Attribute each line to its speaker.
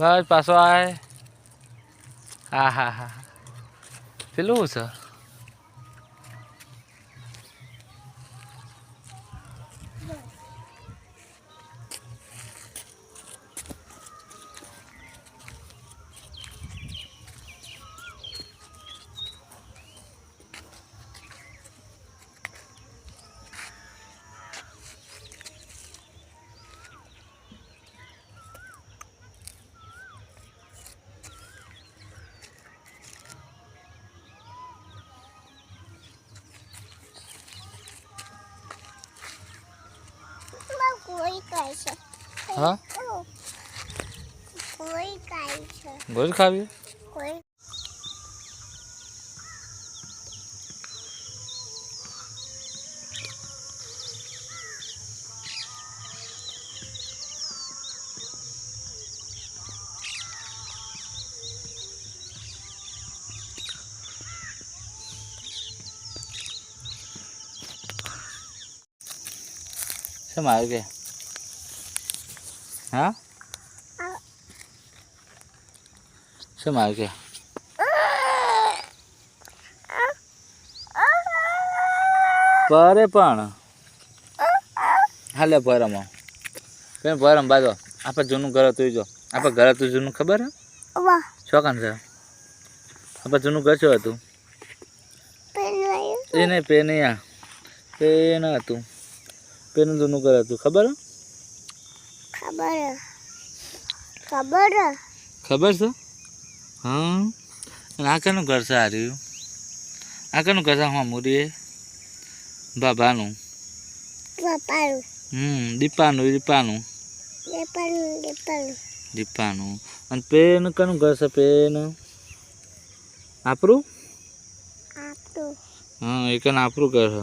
Speaker 1: બસ પાછો આય. હા હા હા પેલું છે? હા
Speaker 2: કોઈ કાય છે
Speaker 1: ગોળ ખાવી
Speaker 2: કોઈ
Speaker 1: શેમ આવ્યું કે હા? શું મારે કે? પરે પણ. હાલે પરમો. કેમ પરમ બાજો? આપણે જૂનું ઘર હતું જો. આપણે ઘર હતું જૂનું ખબર શોકાન છે. આપણે જૂનું ઘર શું હતું? એ નહીં પે નહીં આ પેન હતું. પેનું જૂનું ઘર હતું. ખબર હે?
Speaker 2: ખબર ખબર
Speaker 1: ખબર છે? હા. અને આ કનું ઘર છે આ રહ્યું? આ કનું ઘર છે? હા મૂરી બાબાનું.
Speaker 2: પપ્પાનું
Speaker 1: હમ દીપાનું દીપાનું. દીપાનું. અને પેન કનું ઘર છે પેન? આપણું?
Speaker 2: આપણું.
Speaker 1: હા એ કન આપણું ઘર છે.